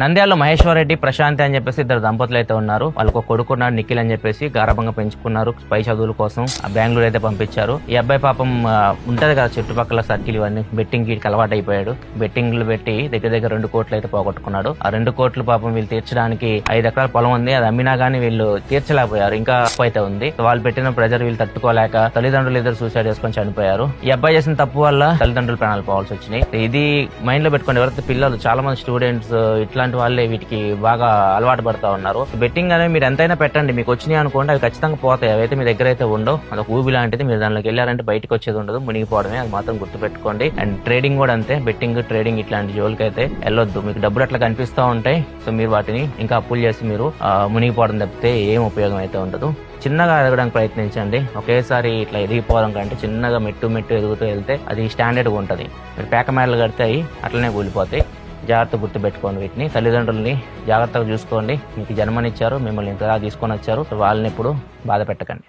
నంద్యాలలో మహేశ్వర్ రెడ్డి ప్రశాంతి అని చెప్పేసి ఇద్దరు దంపతులు అయితే ఉన్నారు. వాళ్ళకు ఒక కొడుకు ఉన్నాడు నిఖిల్ అని చెప్పేసి గారభంగా పెంచుకున్నారు. పై చదువుల కోసం బెంగళూరు అయితే పంపించారు. ఈ అబ్బాయి పాపం ఉంటది కదా చుట్టుపక్కల సర్కిల్ ఇవన్నీ. బెట్టింగ్ వీటికి అలవాటు అయిపోయాడు. బెట్టింగ్లు పెట్టి దగ్గర దగ్గర రెండు కోట్లు అయితే పోగొట్టుకున్నాడు. ఆ రెండు కోట్లు పాపం వీళ్ళు తీర్చడానికి ఐదు ఎకరాల పొలం ఉంది. అది అమ్మినా గానీ వీళ్ళు తీర్చలేకపోయారు. ఇంకా అప్పు అయితే ఉంది. వాళ్ళు పెట్టిన ప్రెజర్ వీళ్ళు తట్టుకోలేక తల్లిదండ్రులు ఇద్దరు సూసైడ్ చేసుకొని చనిపోయారు. ఈ అబ్బాయి చేసిన తప్పు వల్ల తల్లిదండ్రులు ప్రాణాలు పోవాల్సి వచ్చినాయి. ఇది మైండ్లో పెట్టుకోండి. ఎవరైతే పిల్లలు చాలా మంది స్టూడెంట్స్ ఇలాంటి వాళ్ళే వీటికి బాగా అలవాటు పడతా ఉన్నారు. బెట్టింగ్ అనేది మీరు ఎంతైనా పెట్టండి. మీకు వచ్చినాయి అనుకోండి అవి ఖచ్చితంగా పోతాయి. అవైతే మీ దగ్గర అయితే ఉండవు. అదొక ఊబి లాంటిది. మీరు దానిలోకి వెళ్ళారంటే బయటకు వచ్చేది ఉండదు. మునిగిపోవడమే. అది మాత్రం గుర్తు పెట్టుకోండి అండ్ ట్రేడింగ్ కూడా అంతే. బెట్టింగ్ ట్రేడింగ్ ఇట్లాంటి జోలికి అయితే వెళ్ళొద్దు. మీకు డబ్బులు అట్లా కనిపిస్తూ ఉంటాయి. సో మీరు వాటిని ఇంకా అప్పులు చేసి మీరు మునిగిపోవడం తప్పితే ఏం ఉపయోగం అయితే ఉండదు. చిన్నగా ఎదగడానికి ప్రయత్నించండి. ఒకేసారి ఇట్లా ఎదిగిపోవడం కంటే చిన్నగా మెట్టు మెట్టు ఎదుగుతూ వెళ్తే అది స్టాండర్డ్గా ఉంటుంది. మీరు పేక మేడలు కడితే అవి అట్లనే కూలిపోతాయి. జాగ్రత్త గుర్తు పెట్టుకోండి వీటిని. తల్లిదండ్రుల్ని జాగ్రత్తగా చూసుకోండి. మీకు జన్మనిచ్చారు మిమ్మల్ని ఇంతగా తీసుకొని వచ్చారు. వాళ్ళని ఇప్పుడు బాధ పెట్టకండి.